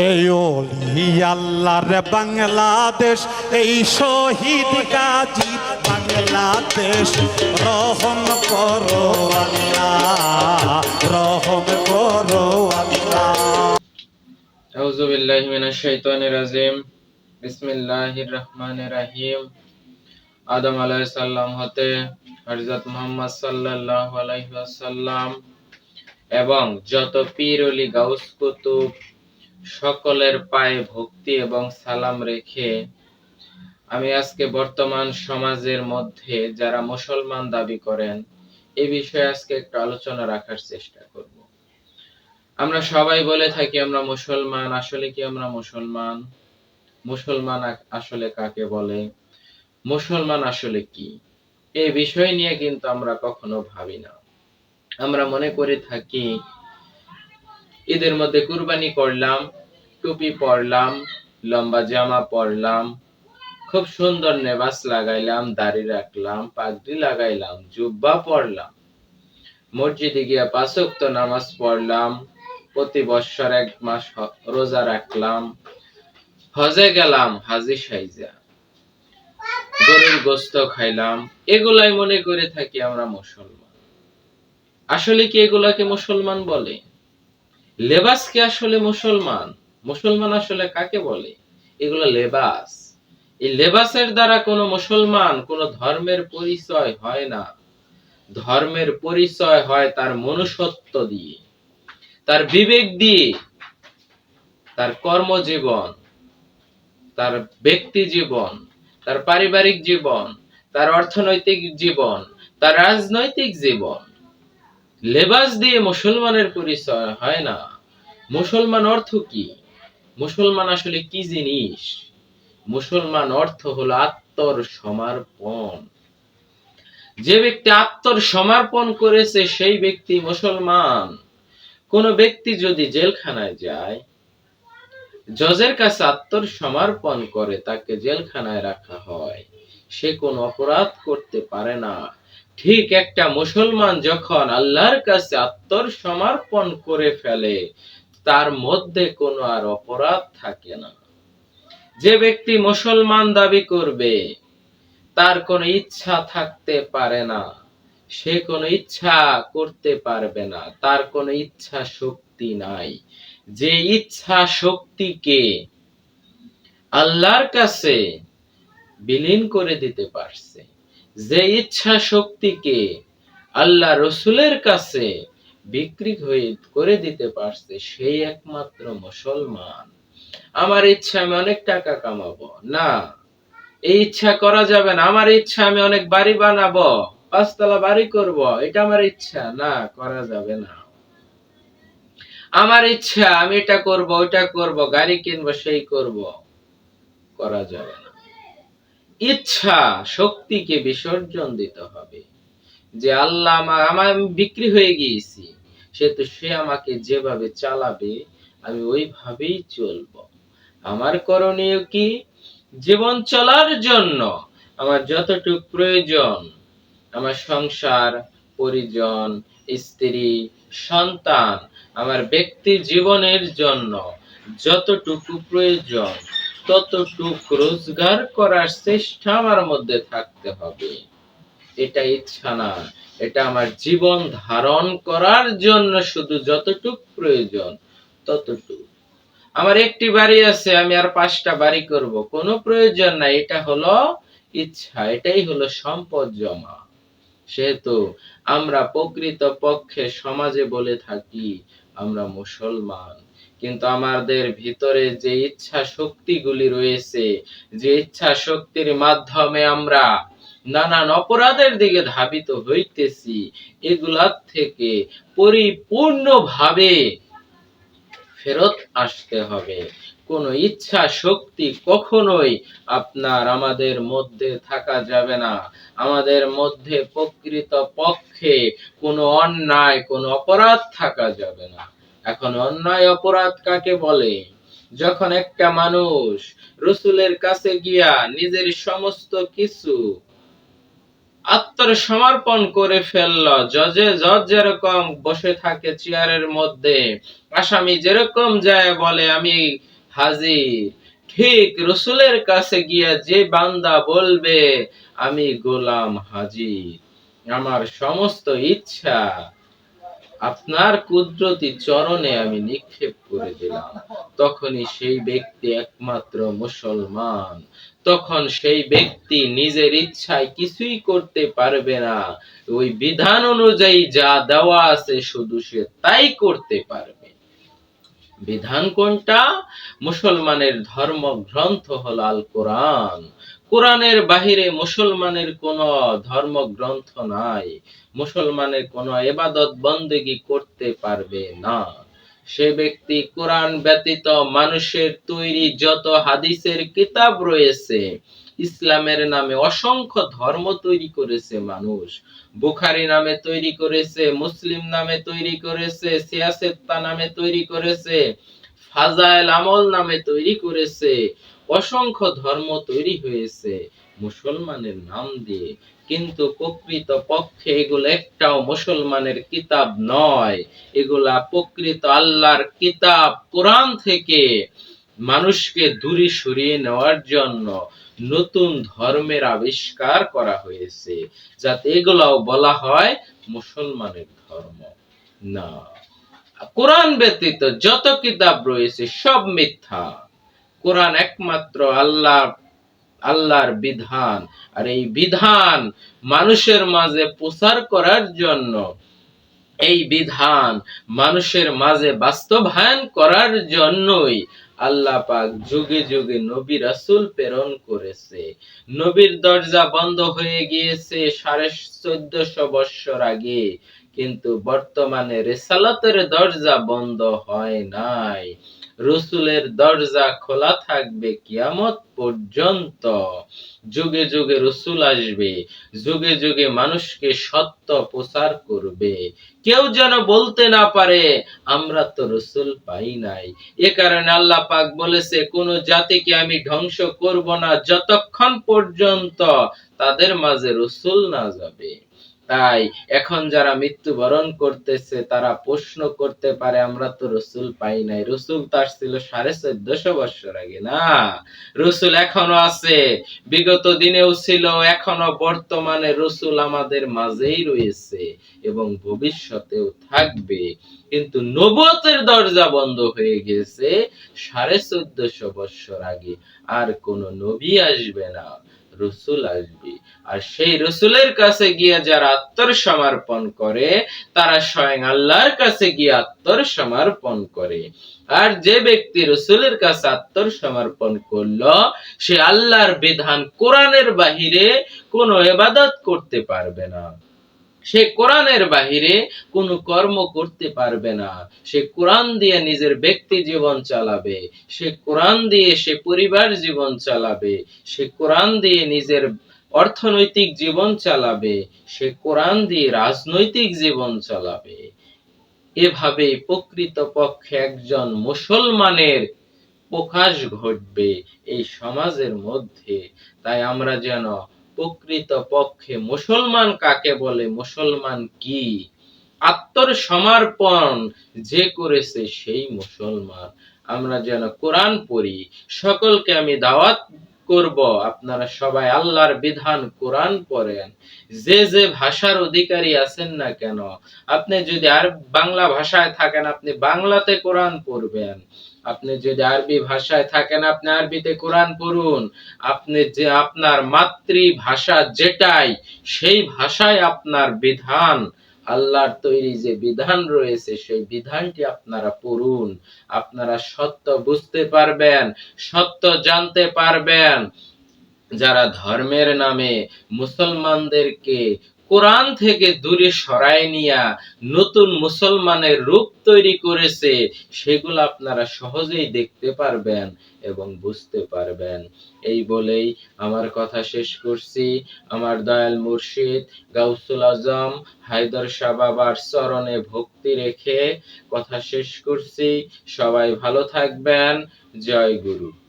এই আল্লাহর বাংলাদেশ, এই শহীদ গাজী বাংলাদেশ। রহম করো রহম করো মিনাশ শাইতানির রাজিম। বিসমিল্লাহির রহমানির রহিম। আদম আলাইহিস সালাম হতে হযরত মুহাম্মদ সাল্লাল্লাহু আলাইহি ওয়াসাল্লাম এবং যত পীর ওলি গাউস কুতুব সকলের পায়ে ভক্তি এবং সালাম রেখে আমি আজকে বর্তমান সমাজের মধ্যে যারা মুসলমান দাবি করেন এই বিষয়ে আজকে একটু আলোচনা রাখার চেষ্টা করব। আমরা সবাই বলে থাকি, আমরা মুসলমান, আসলে কি আমরা মুসলমান? মুসলমান আসলে কাকে বলে? মুসলমান আসলে কি? এই বিষয় নিয়ে কিন্তু আমরা কখনো ভাবি না। আমরা মনে করে থাকি ঈদের মধ্যে কুরবানি করলাম, টুপি পরলাম, লম্বা জামা পরলাম, খুব সুন্দর নেবাস লাগাইলাম, দাড়ি রাখলাম, পাগড়ি লাগাইলাম, জুব্বা পরলাম। মসজিদে গিয়া পাঁচ ওয়াক্ত নামাজ পড়লাম, প্রতি বৎসর এক মাস রোজা রাখলাম, হজে গেলাম, হাজি সাইজা, গরুর গোস্ত খাইলাম, এগুলাই মনে করে থাকি আমরা মুসলমান। আসলে কি এগুলাকে মুসলমান বলে? লেবাস কি আসলে মুসলমান? মুসলমান আসলে কাকে বলে? এগুলো লেবাস। এই লেবাসের দ্বারা কোনো মুসলমান কোনো ধর্মের পরিচয় হয় না। ধর্মের পরিচয় হয় তার মনুষ্যত্ব দিয়ে। তার বিবেক দিয়ে। তার কর্মজীবন। তার ব্যক্তি জীবন। তার পারিবারিক জীবন। তার অর্থনৈতিক জীবন। তার রাজনৈতিক জীবন। লেবাস দিয়ে মুসলমানের পরিচয় হয় না। মুসলমান অর্থ কি? মুসলমান আসলে কি জিনিস? মুসলমান অর্থ হলো আত্মর সমর্পণ যে ব্যক্তি আত্মর সমর্পণ করেছে, সেই ব্যক্তি মুসলমান। কোন ব্যক্তি যদি জেলখানায় যায়, জজের কাছে আত্মর সমর্পণ করে, তাকে জেলখানায় রাখা হয়। সে কোন অপরাধ করতে পারে না। ঠিক একটা মুসলমান যখন আল্লাহর কাছে আত্মর সমর্পণ করে ফেলে তার মধ্যে কোনো আর অপরাধ থাকে না। যে ব্যক্তি মুসলমান দাবি করবে, তার কোনো ইচ্ছা থাকতে পারে না। সে কোনো ইচ্ছা করতে পারবে না, তার কোনো ইচ্ছা শক্তি নাই। যে ইচ্ছা শক্তিকে আল্লাহর কাছে বিলীন করে দিতে পারছে, যে ইচ্ছা শক্তিকে আল্লাহ রসুলের কাছে বিক্রি হয়ে করে দিতে পারছে সেই একমাত্র মুসলমান। আমার ইচ্ছা আমি অনেক টাকা কামাবো। না, এই ইচ্ছা করা যাবে না। আমার ইচ্ছা আমি অনেক বাড়ি বানাবো, পাঁচতলা বাড়ি করব। এটা আমার ইচ্ছা। না, করা যাবে না। আমার ইচ্ছা, আমি এটা করব, ওইটা করব, গাড়ি কিনবো, সেই করব। করা যাবে না। ইচ্ছা শক্তিকে বিসর্জন দিতে হবে। যে আল্লাহ আমার আমার বিক্রি হয়ে গিয়েছি। সে তো সে আমাকে যেভাবে চালাবে, আমি ওইভাবেই চলবো। আমার করণীয় কি? জীবন চলার জন্য আমার যতটুকু প্রয়োজন, আমার সংসার, পরিজন, স্ত্রী, সন্তান, আমার ব্যক্তি জীবনের জন্য যতটুকু প্রয়োজন, ততটুকু রোজগার করার চেষ্টা আমার মধ্যে থাকতে হবে। এটা ইচ্ছা না এটা আমার জীবন ধারণ করার জন্য শুধু যতটুকু প্রয়োজন, ততটুকু। আমার একটি বাড়ি আছে, আমি আর পাঁচটা বাড়ি করব, কোনো প্রয়োজন নাই। এটা হলো ইচ্ছা, এটাই হলো সম্পদ জমা। সেহেতু আমরা প্রকৃত পক্ষে সমাজে বলে থাকি, আমরা মুসলমান। কিন্তু আমাদের ভিতরে যে ইচ্ছা শক্তিগুলি রয়েছে, যে ইচ্ছা শক্তির মাধ্যমে আমরা নানান অপরাধের দিকে ধাবিত হইতেছি। এগুলার থেকে পরিপূর্ণভাবে ফেরত আসতে হবে। কোন ইচ্ছা শক্তি কখনোই আপনার আমাদের মধ্যে থাকা যাবে না। আমাদের মধ্যে প্রকৃত পক্ষে কোনো অন্যায়, কোনো অপরাধ থাকা যাবে না। এখন অন্যায় অপরাধ কাকে বলে? যখন একটা মানুষ রসুলের কাছে গিয়া নিজের সমস্ত কিছু আত্মসমর্পণ করে ফেলল। জজে জজ যেরকম বসে থাকে চেয়ারের মধ্যে, আসামি যেরকম যায় বলে, আমি হাজির। ঠিক রসুলের কাছে গিয়া যে বান্দা বলবে, আমি গোলাম হাজির। আমার সমস্ত ইচ্ছা আপনার কুদরতি চরণে আমি নিক্ষেপ করে দিলাম। তখনই সেই ব্যক্তি একমাত্র মুসলমান। তখন সেই ব্যক্তি নিজের ইচ্ছায় কিছুই করতে পারবে না। ওই বিধান অনুযায়ী যা দেওয়া আছে শুধু সে তাই করতে পারবে। বিধান কোনটা? মুসলমানের ধর্ম গ্রন্থ হল আল কোরআন কোরআনের বাহিরে মুসলমানের কোন ধর্ম গ্রন্থ নাই। মুসলমানের কোন এবাদত বন্দেগি করতে পারবে না। সে ব্যক্তি কোরআন ব্যতীত মানুষের তৈরি যত হাদিসের কিতাব রয়েছে, ইসলামের নামে অসংখ্য ধর্ম তৈরি করেছে মানুষ। বুখারি নামে তৈরি করেছে, মুসলিম নামে তৈরি করেছে, সিয়াসেত্তা নামে তৈরি করেছে, ফাজাইল আমল নামে তৈরি করেছে। অসংখ্য ধর্ম তৈরি হয়েছে মুসলমানের নাম দিয়ে। কিন্তু প্রকৃত পক্ষে এগুলো একটাও মুসলমানের কিতাব নয়। এগুলা প্রকৃত আল্লাহর কিতাব কোরআন থেকে মানুষকে দূরে সরিয়ে নেওয়ার জন্য নতুন ধর্মের আবিষ্কার করা হয়েছে, যাতে এগুলাও বলা হয় মুসলমানের ধর্ম। না। কোরআন ব্যতীত যত কিতাব রয়েছে সব মিথ্যা। কোরআন একমাত্র আল্লাহ, আল্লাহর বিধান। আর এই বিধান মানুষের মাঝে প্রচার করার জন্য, এই বিধান মানুষের মাঝে বাস্তবায়ন করার জন্যই আল্লাহ পাক যুগে যুগে নবী রাসূল প্রেরণ করেছে। নবীর দরজা বন্ধ হয়ে গিয়েছে সাড়ে চোদ্দশো বৎসর আগে, কিন্তু বর্তমানে রেসালাতের দরজা বন্ধ হয় নাই। রসুলের দরজা খোলা থাকবে কিয়ামত পর্যন্ত। যুগে যুগে রসুল আসবে, যুগে যুগে মানুষকে সত্য প্রচার করবে। কেউ যেন বলতে না পারে, আমরা তো রসুল পাই নাই। এ কারণে আল্লাহ পাক বলেছে, কোন জাতিকে আমি ধ্বংস করব না, যতক্ষণ পর্যন্ত তাদের মাঝে রসুল না যাবে। তাই এখন যারা মৃত্যুবরণ করতেছে, তারা প্রশ্ন করতে পারে, আমরা তো রসুল পাই নাই। রসুল তার ছিল সাড়ে চোদ্দশো বছর আগে, না? রসুল এখনও আছে। বিগত দিনেও ছিল, এখনও বর্তমানে রসুল আমাদের মাঝেই রয়েছে এবং ভবিষ্যতেও থাকবে। কিন্তু নবতের দরজা বন্ধ হয়ে গেছে সাড়ে চোদ্দশো বছর আগে, আর কোন নবী আসবে না। রসুল আসবে। আর সেই রসুলের কাছে গিয়ে যারা আত্মসমর্পণ করে, তারা স্বয়ং আল্লাহর কাছে গিয়ে আত্মসমর্পণ করে। আর যে ব্যক্তি রসুলের কাছে আত্মসমর্পণ করল, সে আল্লাহর বিধান কোরআনের বাহিরে কোনো এবাদত করতে পারবে না। সে কোরআনের বাহিরে কোনো কর্ম করতে পারবে না। সে কোরআন দিয়ে নিজের ব্যক্তি জীবন চালাবে। সে কোরআন দিয়ে সে পরিবার জীবন চালাবে। সে কোরআন দিয়ে নিজের অর্থনৈতিক জীবন চালাবে। সে কোরআন দিয়ে রাজনৈতিক জীবন চালাবে। এভাবে প্রকৃত পক্ষে একজন মুসলমানের প্রকাশ ঘটবে এই সমাজের মধ্যে। তাই আমরা যেন প্রকৃত পক্ষে মুসলমান কাকে বলে? মুসলমান কি? আত্মসমর্পণ যে করেছে সেই মুসলমান। আমরা যেন কোরআন পড়ি, সকলকে আমি দাওয়াত করব। আপনারা সবাই আল্লাহর বিধান কোরআন পড়েন। যে যে ভাষার অধিকারী আছেন না কেন? আপনি যদি আর বাংলা ভাষায় থাকেন, আপনি বাংলাতে কোরআন পড়বেন। আপনি যদি আরবি ভাষায় থাকেন, আপনি আরবিতে কোরআন পড়ুন। আপনি যে আপনার মাতৃভাষা যেটাই, সেই ভাষায় আপনার বিধান। আল্লাহর তৈরি যে বিধান রয়েছে, সেই বিধানটি আপনারা পড়ুন। আপনারা সত্য বুঝতে পারবেন, সত্য জানতে পারবেন। যারা ধর্মের নামে মুসলমানদেরকে কোরআন থেকে দূরে সরায় নিয়া নতুন মুসলমানের রূপ তৈরি করেছে, সেগুলো আপনারা সহজেই দেখতে পারবেন এবং বুঝতে পারবেন। এই বলেই আমার কথা শেষ করছি। আমার দয়াল মুর্শিদ গাউসুল আজম হায়দর শাহ বাবার চরণে ভক্তি রেখে কথা শেষ করছি। সবাই ভালো থাকবেন। জয় গুরু।